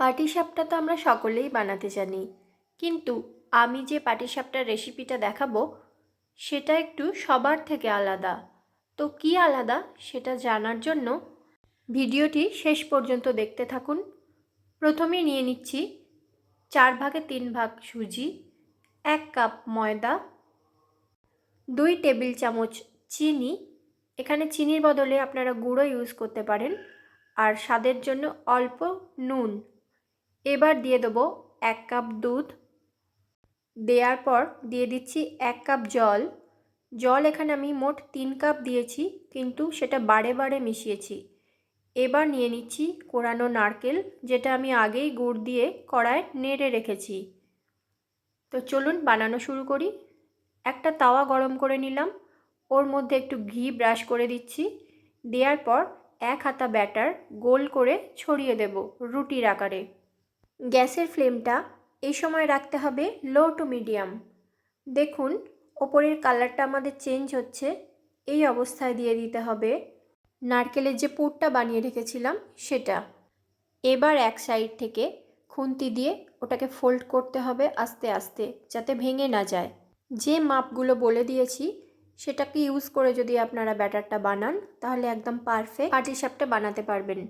পাটিসাপটা তো আমরা সকলেই বানাতে জানি। কিন্তু আমি যে পাটিসাপটার রেসিপিটা দেখাবো, সেটা একটু সবার থেকে আলাদা। তো কী আলাদা সেটা জানার জন্য ভিডিওটি শেষ পর্যন্ত দেখতে থাকুন। প্রথমে নিয়ে নিচ্ছি চার ভাগে তিন ভাগ সুজি, এক কাপ ময়দা, দুই টেবিল চামচ চিনি। এখানে চিনির বদলে আপনারা গুঁড়ো ইউজ করতে পারেন। আর স্বাদের জন্য অল্প নুন। এবার দিয়ে দেবো এক কাপ দুধ। দেওয়ার পর দিয়ে দিচ্ছি এক কাপ জল। জল এখানে আমি মোট তিন কাপ দিয়েছি, কিন্তু সেটা বারে বারে মিশিয়েছি। এবার নিয়ে নিচ্ছি কোরানো নারকেল, যেটা আমি আগেই গুড় দিয়ে কড়ায় নেড়ে রেখেছি। তো চলুন বানানো শুরু করি। একটা তাওয়া গরম করে নিলাম। ওর মধ্যে একটু ঘি ব্রাশ করে দিচ্ছি। দেওয়ার পর এক হাতা ব্যাটার গোল করে ছড়িয়ে দেব রুটির আকারে। গ্যাসের ফ্লেমটা এই সময় রাখতে হবে লো টু মিডিয়াম। দেখুন, ওপরের কালারটা আমাদের চেঞ্জ হচ্ছে। এই অবস্থায় দিয়ে দিতে হবে নারকেলের যে পুরটা বানিয়ে রেখেছিলাম সেটা। এবার এক সাইড থেকে খুন্তি দিয়ে ওটাকে ফোল্ড করতে হবে আস্তে আস্তে, যাতে ভেঙে না যায়। যে মাপগুলো বলে দিয়েছি, সেটাকে ইউজ করে যদি আপনারা ব্যাটারটা বানান, তাহলে একদম পারফেক্ট পাটিসাপটা বানাতে পারবেন।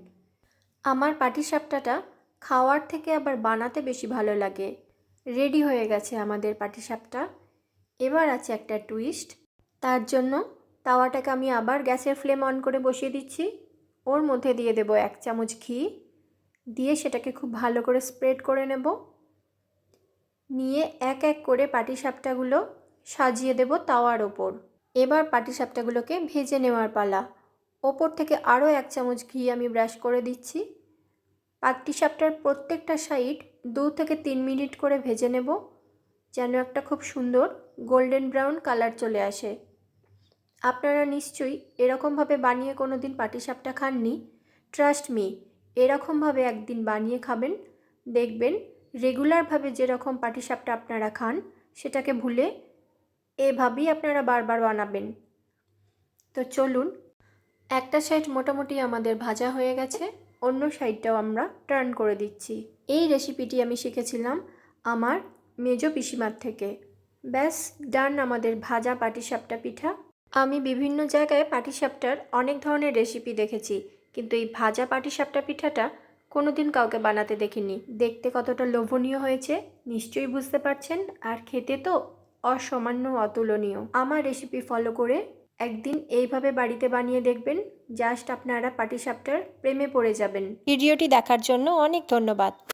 আমার পাটিসাপটাটা খাওয়ার থেকে আবার বানাতে বেশি ভালো লাগে। রেডি হয়ে গেছে আমাদের পাটিসাপটা। এবার আছে একটা টুইস্ট। তার জন্য তাওয়াটাকে আমি আবার গ্যাসের ফ্লেম অন করে বসিয়ে দিচ্ছি। ওর মধ্যে দিয়ে দেব এক চামচ ঘি। দিয়ে সেটাকে খুব ভালো করে স্প্রেড করে নেব। নিয়ে এক এক করে পাটিসাপটাগুলো সাজিয়ে দেব তাওয়ার ওপর। এবার পাটিসাপটাগুলোকে ভেজে নেওয়ার পালা। ওপর থেকে আরও এক চামচ ঘি আমি ব্রাশ করে দিচ্ছি। পাটিসাপটার প্রত্যেকটা সাইড দু থেকে তিন মিনিট করে ভেজে নেব, যেন একটা খুব সুন্দর গোল্ডেন ব্রাউন কালার চলে আসে। আপনারা নিশ্চয়ই এরকমভাবে বানিয়ে কোনো দিন পাটিসাপটা খাননি। ট্রাস্ট মি এরকমভাবে একদিন বানিয়ে খাবেন। দেখবেন রেগুলারভাবে যেরকম পাটিসাপটা আপনারা খান, সেটাকে ভুলে এভাবেই আপনারা বারবার বানাবেন। তো চলুন, একটা সাইড মোটামুটি আমাদের ভাজা হয়ে গেছে। অন্য সাইডটাও আমরা টার্ন করে দিচ্ছি। এই রেসিপিটি আমি শিখেছিলাম আমার মেজো পিসিমার থেকে। ব্যাস ডান আমাদের ভাজা পাটিসাপটা পিঠা। আমি বিভিন্ন জায়গায় পাটিসাপটার অনেক ধরনের রেসিপি দেখেছি, কিন্তু এই ভাজা পাটিসাপটা পিঠাটা কোনো দিন কাউকে বানাতে দেখিনি। দেখতে কতটা লোভনীয় হয়েছে, নিশ্চয়ই বুঝতে পারছেন, আর খেতে তো অসামান্য অতুলনীয়। আমার রেসিপি ফলো করে একদিন এইভাবে বাড়িতে বানিয়ে দেখবেন জাস্ট আপনারা পাটিসাপটার প্রেমে পড়ে যাবেন। ভিডিওটি দেখার জন্য অনেক ধন্যবাদ।